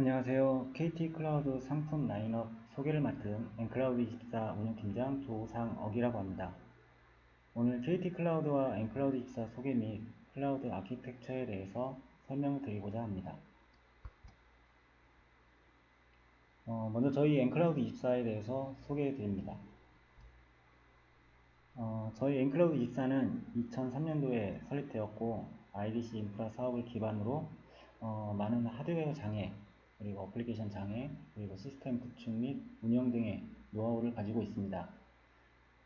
안녕하세요. KT 클라우드 상품 라인업 소개를 맡은 엔클라우드24 운영팀장 조상억이라고 합니다. 오늘 KT 클라우드와 엔클라우드24 소개 및 클라우드 아키텍처에 대해서 설명을 드리고자 합니다. 어, 먼저 저희 엔클라우드24에 대해서 소개해 드립니다. 어, 저희 엔클라우드24는 2003년도에 설립되었고 IDC 인프라 사업을 기반으로 어, 많은 하드웨어 장애, 그리고 어플리케이션 장애, 그리고 시스템 구축 및 운영 등의 노하우를 가지고 있습니다.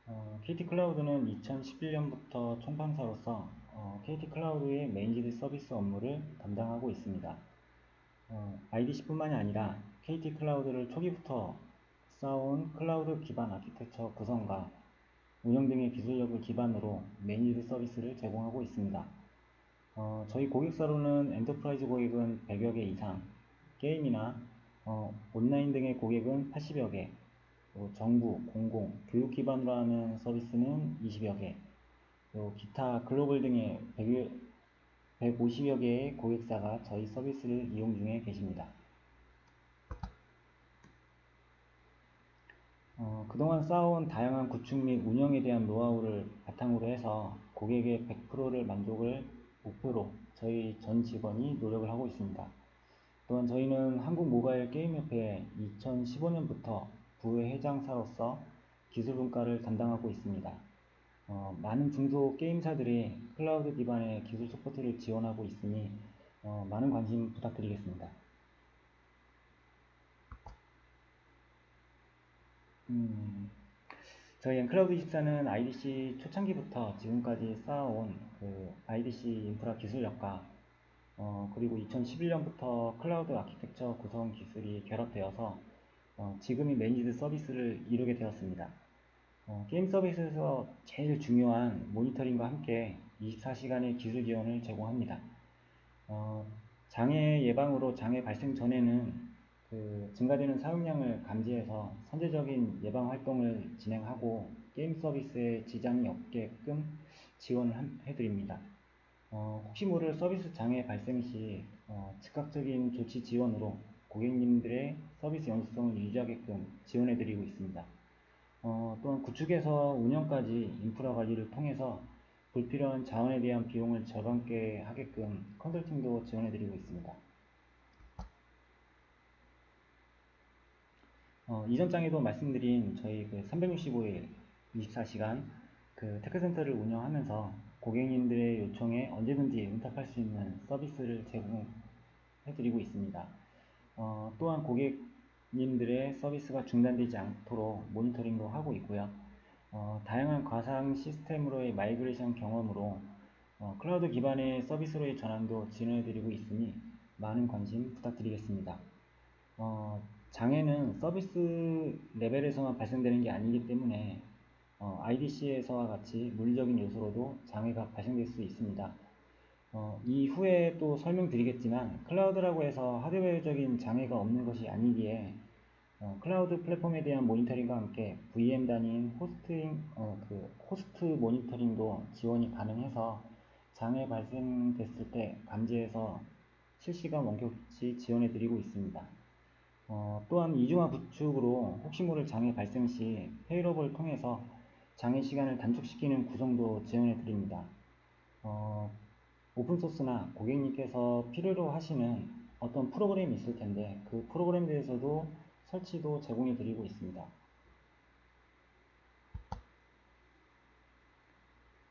어, KT 클라우드는 2011년부터 총판사로서 어, KT 클라우드의 메인지드 서비스 업무를 담당하고 있습니다. 어, IDC뿐만이 아니라 KT 클라우드를 초기부터 쌓아온 클라우드 기반 아키텍처 구성과 운영 등의 기술력을 기반으로 메인지드 서비스를 제공하고 있습니다. 어, 저희 고객사로는 엔터프라이즈 고객은 100여 개 이상, 게임이나 어, 온라인 등의 고객은 80여 개, 정부, 공공, 교육 기반으로 하는 서비스는 20여 개, 기타 글로벌 등의 100, 150여 개의 고객사가 저희 서비스를 이용 중에 계십니다. 어, 그동안 쌓아온 다양한 구축 및 운영에 대한 노하우를 바탕으로 해서 고객의 100%를 만족을 목표로 저희 전 직원이 노력을 하고 있습니다. 또한 저희는 한국 모바일 게임협회 2015년부터 부회장사로서 기술 분과를 담당하고 있습니다. 어, 많은 중소 게임사들이 클라우드 기반의 기술 서포트를 지원하고 있으니 어, 많은 관심 부탁드리겠습니다. 음, 저희 엔클라우드24는 IDC 초창기부터 지금까지 쌓아온 그 IDC 인프라 기술력과 어, 그리고 2011년부터 클라우드 아키텍처 구성 기술이 결합되어서 어, 지금의 매니드 서비스를 이루게 되었습니다. 어, 게임 서비스에서 제일 중요한 모니터링과 함께 24시간의 기술 지원을 제공합니다. 어, 장애 예방으로 장애 발생 전에는 그 증가되는 사용량을 감지해서 선제적인 예방 활동을 진행하고 게임 서비스에 지장이 없게끔 지원을 해드립니다. 어, 혹시 모를 서비스 장애 발생 시 어, 즉각적인 조치 지원으로 고객님들의 서비스 연수성을 유지하게끔 지원해드리고 있습니다. 어, 또한 구축에서 운영까지 인프라 관리를 통해서 불필요한 자원에 대한 비용을 절감게 하게끔 컨설팅도 지원해드리고 있습니다. 어, 이전 장에도 말씀드린 저희 그 365일 24시간 그 테크센터를 운영하면서 고객님들의 요청에 언제든지 응답할 수 있는 서비스를 제공해드리고 있습니다. 어, 또한 고객님들의 서비스가 중단되지 않도록 모니터링도 하고 있고요. 어, 다양한 가상 시스템으로의 마이그레이션 경험으로 어, 클라우드 기반의 서비스로의 전환도 진행해드리고 있으니 많은 관심 부탁드리겠습니다. 어, 장애는 서비스 레벨에서만 발생되는 게 아니기 때문에 어, IDC에서와 같이 물리적인 요소로도 장애가 발생될 수 있습니다. 어, 이후에 또 설명드리겠지만 클라우드라고 해서 하드웨어적인 장애가 없는 것이 아니기에 어, 클라우드 플랫폼에 대한 모니터링과 함께 VM 단위인 호스팅, 어, 그 호스트 모니터링도 지원이 가능해서 장애 발생됐을 때 감지해서 실시간 원격치 지원해드리고 있습니다. 어, 또한 이중화 구축으로 혹시 모를 장애 발생 시 페이로버를 통해서 장애 시간을 단축시키는 구성도 지원해 드립니다. 어, 오픈소스나 고객님께서 필요로 하시는 어떤 프로그램이 있을 텐데 그 프로그램에 대해서도 설치도 제공해 드리고 있습니다.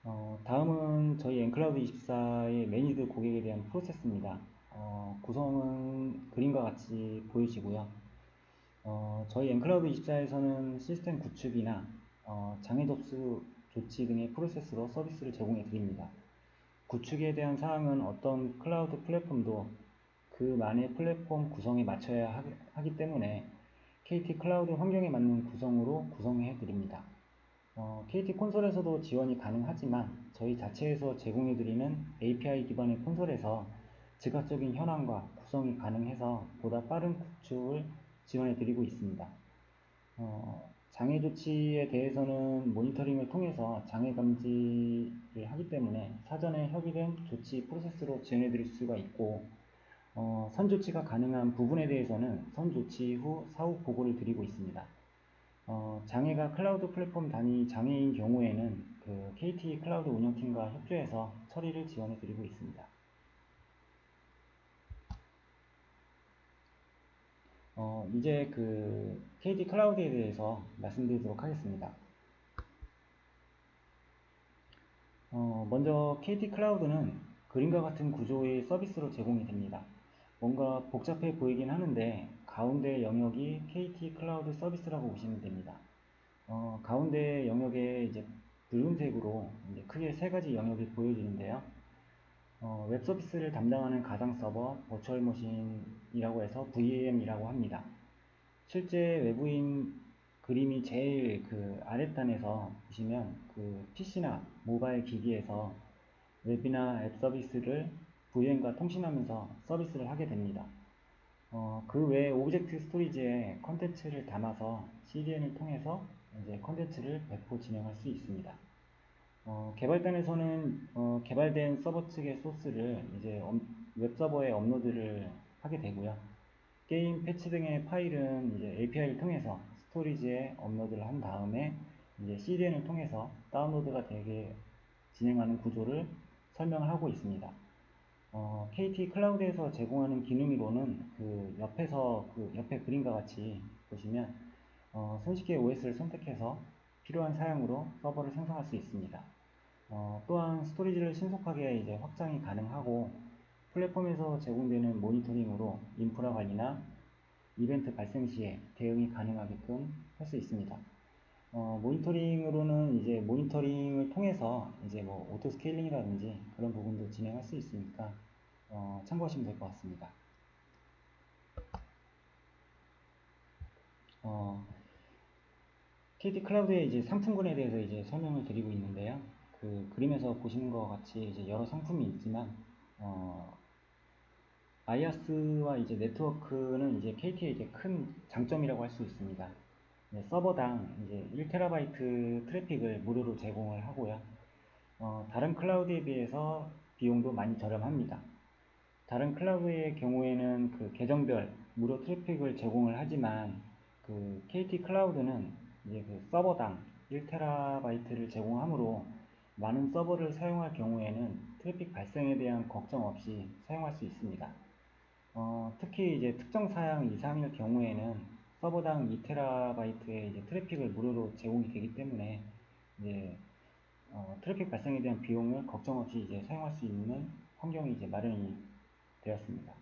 어, 다음은 저희 엔클라우드 24의 매니드 고객에 대한 프로세스입니다. 어, 구성은 그림과 같이 보이시고요. 어, 저희 엔클라우드 24에서는 시스템 구축이나 어, 장애 접수 조치 등의 프로세스로 서비스를 제공해 드립니다. 구축에 대한 사항은 어떤 클라우드 플랫폼도 그만의 플랫폼 구성에 맞춰야 하기 때문에 KT 클라우드 환경에 맞는 구성으로 구성해 드립니다. 어, KT 콘솔에서도 지원이 가능하지만 저희 자체에서 제공해 드리는 API 기반의 콘솔에서 즉각적인 현황과 구성이 가능해서 보다 빠른 구축을 지원해 드리고 있습니다. 어, 장애 조치에 대해서는 모니터링을 통해서 장애 감지를 하기 때문에 사전에 협의된 조치 프로세스로 지원해 드릴 수가 있고 어, 어, 선 조치가 가능한 부분에 대해서는 선 조치 후 사후 보고를 드리고 있습니다. 어, 장애가 클라우드 플랫폼 단위 장애인 경우에는 그 KT 클라우드 운영팀과 협조해서 처리를 지원해 드리고 있습니다. 어, 이제 그 KT 클라우드에 대해서 말씀드리도록 하겠습니다. 어, 먼저 KT 클라우드는 그림과 같은 구조의 서비스로 제공이 됩니다. 뭔가 복잡해 보이긴 하는데 가운데 영역이 KT 클라우드 서비스라고 보시면 됩니다. 어, 가운데 영역에 이제 붉은색으로 이제 크게 세 가지 영역이 보여지는데요. 어, 웹 서비스를 담당하는 가상 서버, 버추얼 머신이라고 해서 VM이라고 합니다. 실제 외부인 그림이 제일 그 아랫단에서 보시면 그 PC나 모바일 기기에서 웹이나 앱 서비스를 VM과 통신하면서 서비스를 하게 됩니다. 어, 그 외에 오브젝트 스토리지에 컨텐츠를 담아서 CDN을 통해서 이제 컨텐츠를 배포 진행할 수 있습니다. 어, 개발단에서는 어, 개발된 서버 측의 소스를 이제 웹 서버에 업로드를 하게 되고요. 게임 패치 등의 파일은 이제 API를 통해서 스토리지에 업로드를 한 다음에 이제 CDN을 통해서 다운로드가 되게 진행하는 구조를 설명을 하고 있습니다. 어, KT 클라우드에서 제공하는 기능으로는 그 옆에서 그 옆에 그림과 같이 보시면 어, 손쉽게 OS를 선택해서 필요한 사양으로 서버를 생성할 수 있습니다. 어, 또한 스토리지를 신속하게 이제 확장이 가능하고 플랫폼에서 제공되는 모니터링으로 인프라 관리나 이벤트 발생 시에 대응이 가능하게끔 할 수 있습니다. 어, 모니터링으로는 이제 모니터링을 통해서 이제 뭐 오토 스케일링이라든지 그런 부분도 진행할 수 있으니까 어, 참고하시면 될 것 같습니다. 어, KT 클라우드의 이제 상품군에 대해서 이제 설명을 드리고 있는데요. 그 그림에서 보시는 것 같이 이제 여러 상품이 있지만 어, 아이아스와 이제 네트워크는 이제 KT의 이제 큰 장점이라고 할 수 있습니다. 서버당 이제 1TB 트래픽을 무료로 제공을 하고요. 어, 다른 클라우드에 비해서 비용도 많이 저렴합니다. 다른 클라우드의 경우에는 그 계정별 무료 트래픽을 제공을 하지만 그 KT 클라우드는 이제 그 서버당 1TB를 제공하므로 많은 서버를 사용할 경우에는 트래픽 발생에 대한 걱정 없이 사용할 수 있습니다. 어, 특히 이제 특정 사양 이상일 경우에는 서버당 2TB의 이제 트래픽을 무료로 제공이 되기 때문에 이제 어, 트래픽 발생에 대한 비용을 걱정 없이 이제 사용할 수 있는 환경이 이제 마련이 되었습니다.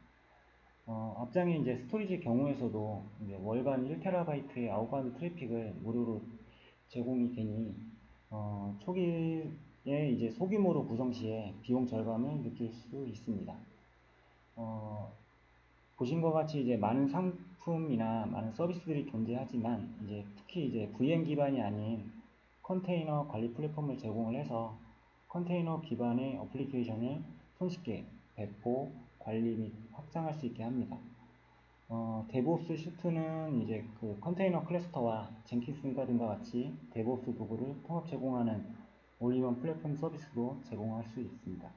어, 앞장에 이제 스토리지 경우에서도 이제 월간 1TB의 아웃바운드 트래픽을 무료로 제공이 되니 어, 초기에 이제 소규모로 구성 시에 비용 절감을 느낄 수 있습니다. 어, 보신 것 같이 이제 많은 상품이나 많은 서비스들이 존재하지만 이제 특히 이제 VM 기반이 아닌 컨테이너 관리 플랫폼을 제공을 해서 컨테이너 기반의 어플리케이션을 손쉽게 배포, 관리 및 확장할 수 있게 합니다. 어, 데브옵스 슈트는 이제 그 컨테이너 클러스터와 젠킨스과 등과 같이 데브옵스 도구를 통합 제공하는 올리원 플랫폼 서비스도 제공할 수 있습니다.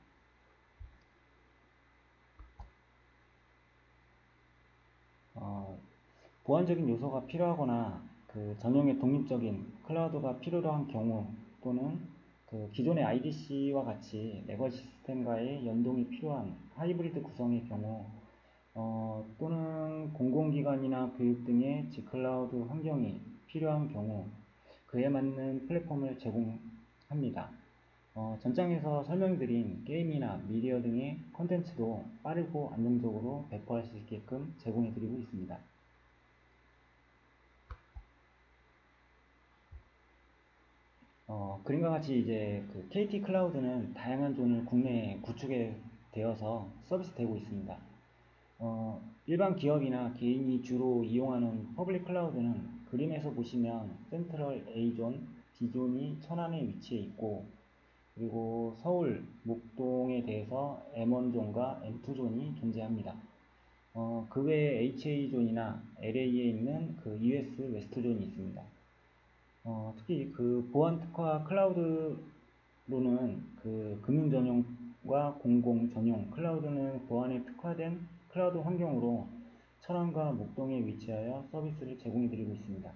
어, 보안적인 요소가 필요하거나 그 전용의 독립적인 클라우드가 필요로 한 경우 또는 그 기존의 IDC와 같이 레거시 시스템과의 연동이 필요한 하이브리드 구성의 경우 어, 또는 공공기관이나 교육 등의 G클라우드 환경이 필요한 경우 그에 맞는 플랫폼을 제공합니다. 어, 전장에서 설명드린 게임이나 미디어 등의 콘텐츠도 빠르고 안정적으로 배포할 수 있게끔 제공해드리고 있습니다. 어, 그림과 같이 이제 그 KT 클라우드는 다양한 존을 국내에 구축에 되어서 서비스되고 있습니다. 어, 일반 기업이나 개인이 주로 이용하는 퍼블릭 클라우드는 그림에서 보시면 센트럴 A존, B존이 천안에 위치해 있고 그리고 서울 목동에 대해서 M1존과 M2존이 존재합니다. 어, 그 외에 HA존이나 LA에 있는 그 US 웨스트존이 있습니다. 어, 특히 그 보안 특화 클라우드로는 그 금융 전용과 공공 전용 클라우드는 보안에 특화된 클라우드 환경으로 철원과 목동에 위치하여 서비스를 제공해 드리고 있습니다.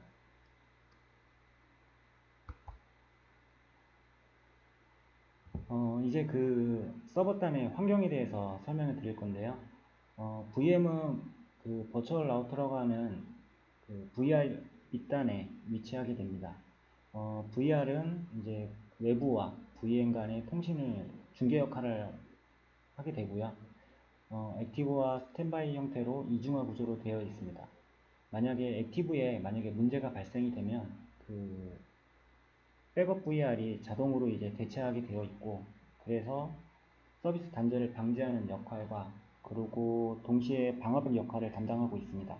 어, 이제 그 서버단의 환경에 대해서 설명을 드릴 건데요. 어, VM은 그 버추얼 라우터라고 하는 그 VR 밑단에 위치하게 됩니다. 어, VR은 이제 외부와 VM 간의 통신을 중개 역할을 하게 되고요. 어, 액티브와 스탠바이 형태로 이중화 구조로 되어 있습니다. 만약에 액티브에 만약에 문제가 발생이 되면 그 백업 VR이 자동으로 이제 대체하게 되어 있고 그래서 서비스 단절을 방지하는 역할과 그리고 동시에 방화벽 역할을 담당하고 있습니다.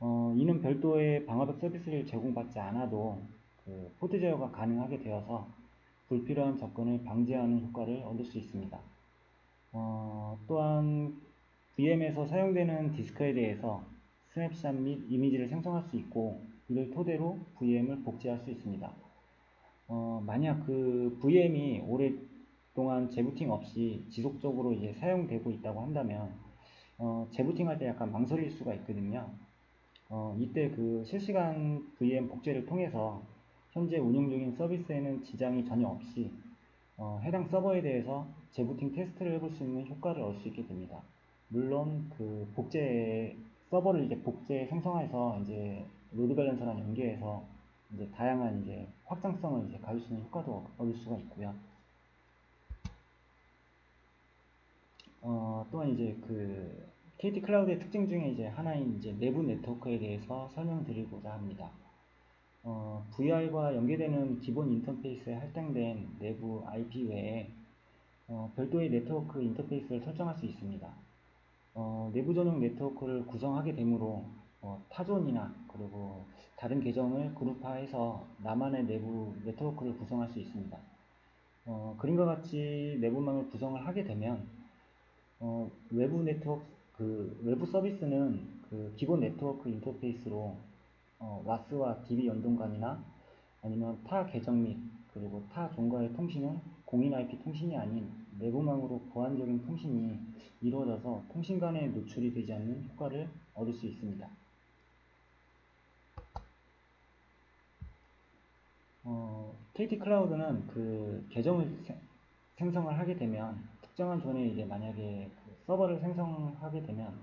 어, 이는 별도의 방화벽 서비스를 제공받지 않아도 그 포트 제어가 가능하게 되어서 불필요한 접근을 방지하는 효과를 얻을 수 있습니다. 어, 또한 VM에서 사용되는 디스크에 대해서 스냅샷 및 이미지를 생성할 수 있고 이를 토대로 VM을 복제할 수 있습니다. 어, 만약 그 VM이 오랫동안 재부팅 없이 지속적으로 이제 사용되고 있다고 한다면 어, 재부팅할 때 약간 망설일 수가 있거든요. 어, 이때 그 실시간 VM 복제를 통해서 현재 운영 중인 서비스에는 지장이 전혀 없이 어, 해당 서버에 대해서 재부팅 테스트를 해볼 수 있는 효과를 얻을 수 있게 됩니다. 물론 그 복제 서버를 이제 복제 생성해서 이제 로드 밸런서랑 연계해서 이제 다양한 이제 확장성을 이제 가질 수 있는 효과도 얻을 수가 있고요. 어, 또한 이제 그 KT 클라우드의 특징 중에 이제 하나인 이제 내부 네트워크에 대해서 설명드리고자 합니다. 어, VR과 연계되는 기본 인터페이스에 할당된 내부 IP 외에 어, 별도의 네트워크 인터페이스를 설정할 수 있습니다. 어, 내부 전용 네트워크를 구성하게 되므로 어, 타존이나 그리고 다른 계정을 그룹화해서 나만의 내부 네트워크를 구성할 수 있습니다. 어, 그림과 같이 내부망을 구성을 하게 되면 어, 외부 네트워크 그 외부 서비스는 그 기본 네트워크 인터페이스로 어, 와스와 DB 연동관이나 아니면 타 계정 및 그리고 타 종과의 통신은 공인 IP 통신이 아닌 내부망으로 보안적인 통신이 이루어져서 통신 간의 노출이 되지 않는 효과를 얻을 수 있습니다. 어, KT 클라우드는 그 계정을 세- 생성을 하게 되면 특정한 존에 이제 만약에 그 서버를 생성하게 되면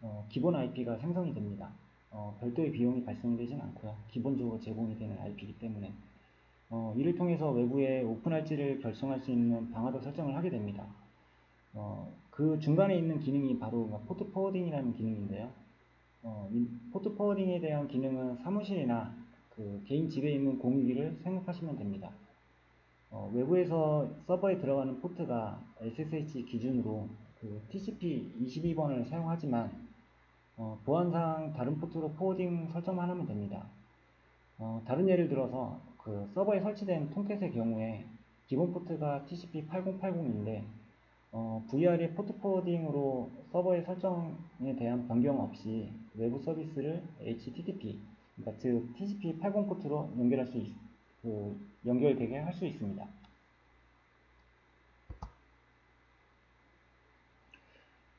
어, 기본 IP가 생성이 됩니다. 어, 별도의 비용이 발생되진 않고요. 기본적으로 제공이 되는 IP이기 때문에 어, 이를 통해서 외부에 오픈할지를 결정할 수 있는 방화벽 설정을 하게 됩니다. 어, 그 중간에 있는 기능이 바로 포트 포워딩이라는 기능인데요. 어, 이 포트 포워딩에 대한 기능은 사무실이나 그 개인 집에 있는 공유기를 생각하시면 됩니다. 어, 외부에서 서버에 들어가는 포트가 SSH 기준으로 그 TCP 22번을 사용하지만 어, 보안상 다른 포트로 포워딩 설정만 하면 됩니다. 어, 다른 예를 들어서 그 서버에 설치된 통캣의 경우에 기본 포트가 TCP 8080인데 어, VR의 포트 포워딩으로 서버의 설정에 대한 변경 없이 외부 서비스를 HTTP, 그러니까 즉 TCP 80 포트로 연결할 수 있, 그 연결되게 할 수 있습니다.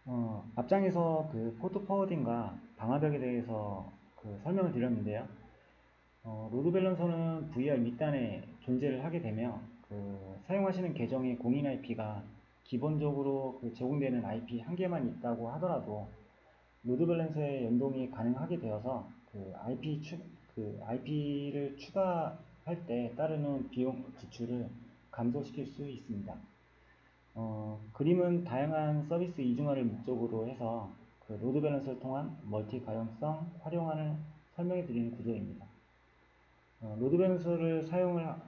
어, 앞장에서 그 포트 포워딩과 방화벽에 대해서 그 설명을 드렸는데요. 어, 로드 밸런서는 VR 밑단에 존재를 하게 되며 그 사용하시는 계정의 공인 IP가 기본적으로 그 제공되는 IP 한 개만 있다고 하더라도 로드 밸런서의 연동이 가능하게 되어서 그 IP 추, 그 IP를 추가할 때 따르는 비용 지출을 감소시킬 수 있습니다. 어, 그림은 다양한 서비스 이중화를 목적으로 해서 그 로드 밸런서를 통한 멀티 가용성 활용안을 설명해 드리는 구조입니다. 어, 로드 밸런서를 사용을 하-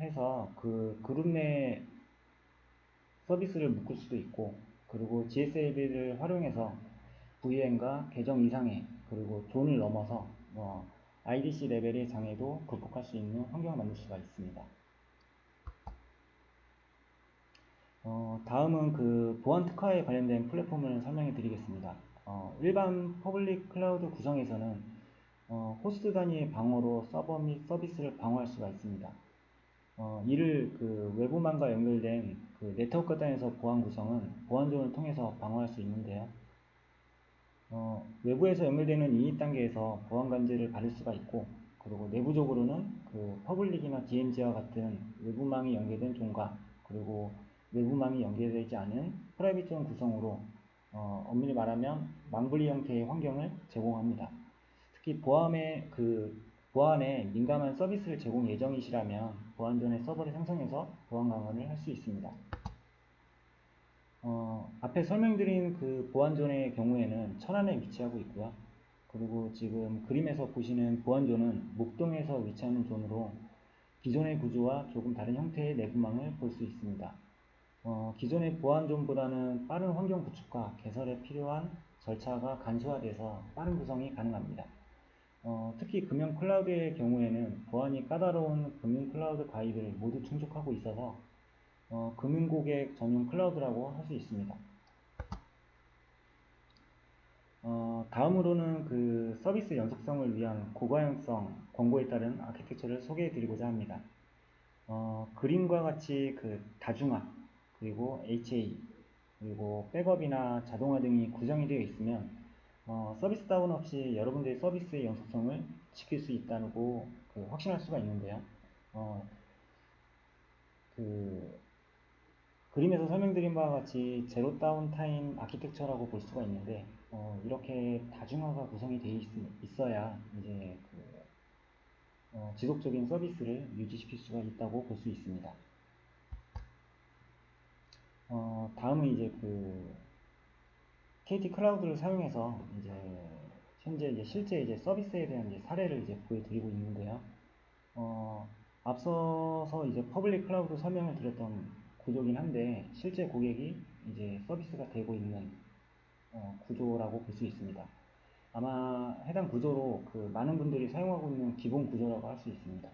해서 그 그룹 내 서비스를 묶을 수도 있고 그리고 GSAB를 활용해서 VM과 계정 이상의 그리고 존을 넘어서 뭐 IDC 레벨의 장애도 극복할 수 있는 환경을 만들 수가 있습니다. 어, 다음은 그 보안 특화에 관련된 플랫폼을 설명해 드리겠습니다. 어, 일반 퍼블릭 클라우드 구성에서는 어, 호스트 단위의 방어로 서버 및 서비스를 방어할 수가 있습니다. 어, 이를 그 외부망과 연결된 그 네트워크 단에서 보안 구성은 보안존을 통해서 방어할 수 있는데요. 어, 외부에서 연결되는 이닛 단계에서 보안 관제를 받을 수가 있고 그리고 내부적으로는 그 퍼블릭이나 DMZ와 같은 외부망이 연계된 종가 그리고 외부망이 연계되지 않은 프라이빗 존 구성으로 어, 엄밀히 말하면 망분리 형태의 환경을 제공합니다. 특히 보안에 그 보안에 민감한 서비스를 제공 예정이시라면 보안존의 서버를 생성해서 보안 강화를 할 수 있습니다. 어, 앞에 설명드린 그 보안존의 경우에는 천안에 위치하고 있고요. 그리고 지금 그림에서 보시는 보안존은 목동에서 위치하는 존으로 기존의 구조와 조금 다른 형태의 내부망을 볼 수 있습니다. 어, 기존의 보안존보다는 빠른 환경 구축과 개설에 필요한 절차가 간소화돼서 빠른 구성이 가능합니다. 어, 특히 금융 클라우드의 경우에는 보안이 까다로운 금융 클라우드 가이드를 모두 충족하고 있어서 어, 금융고객 전용 클라우드라고 할 수 있습니다. 어, 다음으로는 그 서비스 연속성을 위한 고가형성 권고에 따른 아키텍처를 소개해 드리고자 합니다. 어, 그림과 같이 그 다중화, 그리고 HA, 그리고 백업이나 자동화 등이 구성이 되어 있으면 어, 서비스 다운 없이 여러분들의 서비스의 연속성을 지킬 수 있다고 그 확신할 수가 있는데요. 어, 그 그림에서 설명드린 바와 같이 제로 다운 타임 아키텍처라고 볼 수가 있는데 어, 이렇게 다중화가 구성이 되어 있, 어야 이제 그, 어, 지속적인 서비스를 유지시킬 수가 있다고 볼 수 있습니다. 어, 다음은 이제 그 KT 클라우드를 사용해서 이제 현재 이제 실제 이제 서비스에 대한 이제 사례를 이제 보여드리고 있는데요. 어, 앞서서 이제 퍼블릭 클라우드 설명을 드렸던 구조긴 한데 실제 고객이 이제 서비스가 되고 있는 어, 구조라고 볼 수 있습니다. 아마 해당 구조로 그 많은 분들이 사용하고 있는 기본 구조라고 할 수 있습니다.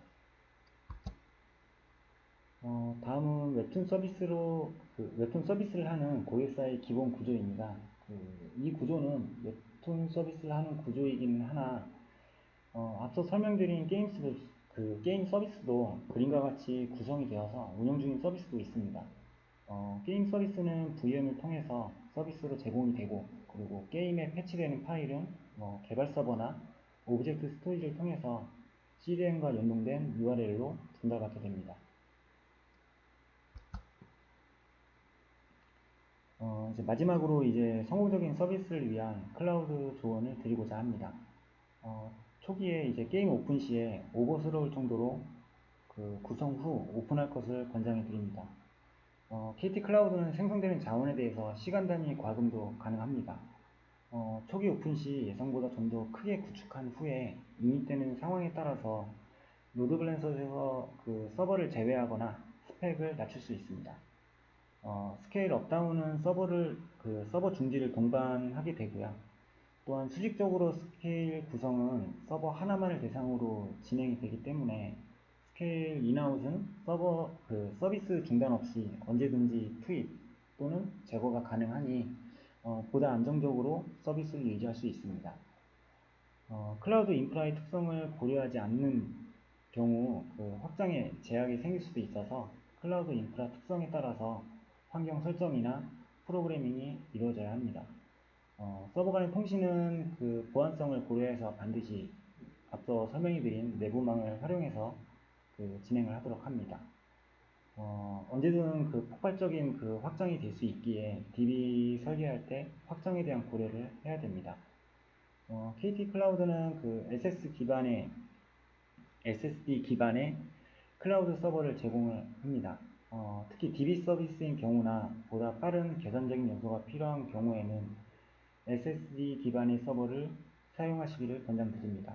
어, 다음은 웹툰 서비스로 그 웹툰 서비스를 하는 고객사의 기본 구조입니다. 그, 이 구조는 웹툰 서비스를 하는 구조이긴 하나 어, 앞서 설명드린 게임 서비스 그 게임 서비스도 그림과 같이 구성이 되어서 운영 중인 서비스도 있습니다. 어, 게임 서비스는 VM을 통해서 서비스로 제공이 되고 그리고 게임에 패치되는 파일은 뭐 개발 서버나 오브젝트 스토리를 통해서 CDN과 연동된 URL로 전달받게 됩니다. 어, 이제 마지막으로 이제 성공적인 서비스를 위한 클라우드 조언을 드리고자 합니다. 어, 초기에 이제 게임 오픈 시에 오버스러울 정도로 그 구성 후 오픈할 것을 권장해 드립니다. 어, KT 클라우드는 생성되는 자원에 대해서 시간 단위 과금도 가능합니다. 어, 초기 오픈 시 예상보다 좀 더 크게 구축한 후에 유닛되는 상황에 따라서 로드 밸런서에서 그 서버를 제외하거나 스펙을 낮출 수 있습니다. 어, 스케일 업다운은 서버를 그 서버 중지를 동반하게 되고요. 또한 수직적으로 스케일 구성은 서버 하나만을 대상으로 진행이 되기 때문에 스케일 인아웃은 서버 그 서비스 중단 없이 언제든지 투입 또는 제거가 가능하니 어, 보다 안정적으로 서비스를 유지할 수 있습니다. 어, 클라우드 인프라의 특성을 고려하지 않는 경우 그 확장에 제약이 생길 수도 있어서 클라우드 인프라 특성에 따라서 환경 설정이나 프로그래밍이 이루어져야 합니다. 어, 서버 간의 통신은 그 보안성을 고려해서 반드시 앞서 설명해 드린 내부망을 활용해서 그 진행을 하도록 합니다. 어, 언제든 그 폭발적인 그 확장이 될 수 있기에 DB 설계할 때 확장에 대한 고려를 해야 됩니다. 어, KT 클라우드는 그 SS 기반의 SSD 기반의 클라우드 서버를 제공을 합니다. 어, 특히 DB 서비스인 경우나 보다 빠른 계산적인 요소가 필요한 경우에는 SSD 기반의 서버를 사용하시기를 권장드립니다.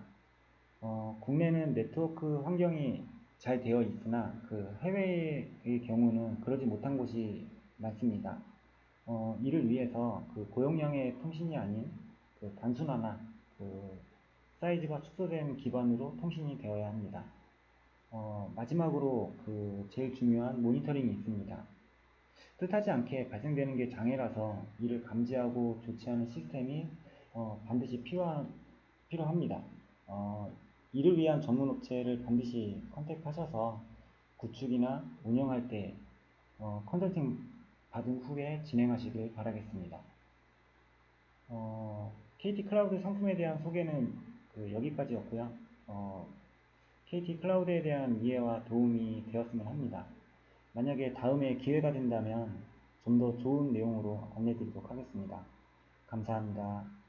어, 국내는 네트워크 환경이 잘 되어 있으나 그 해외의 경우는 그러지 못한 곳이 많습니다. 어, 이를 위해서 그 고용량의 통신이 아닌 그 단순화나 그 사이즈가 축소된 기반으로 통신이 되어야 합니다. 어, 마지막으로 그 제일 중요한 모니터링이 있습니다. 뜻하지 않게 발생되는 게 장애라서 이를 감지하고 조치하는 시스템이 어, 반드시 필요한, 필요합니다. 어, 이를 위한 전문 업체를 반드시 컨택하셔서 구축이나 운영할 때 어, 컨설팅 받은 후에 진행하시길 바라겠습니다. 어, KT 클라우드 상품에 대한 소개는 그 여기까지였고요. 어, KT 클라우드에 대한 이해와 도움이 되었으면 합니다. 만약에 다음에 기회가 된다면 좀 더 좋은 내용으로 안내드리도록 하겠습니다. 감사합니다.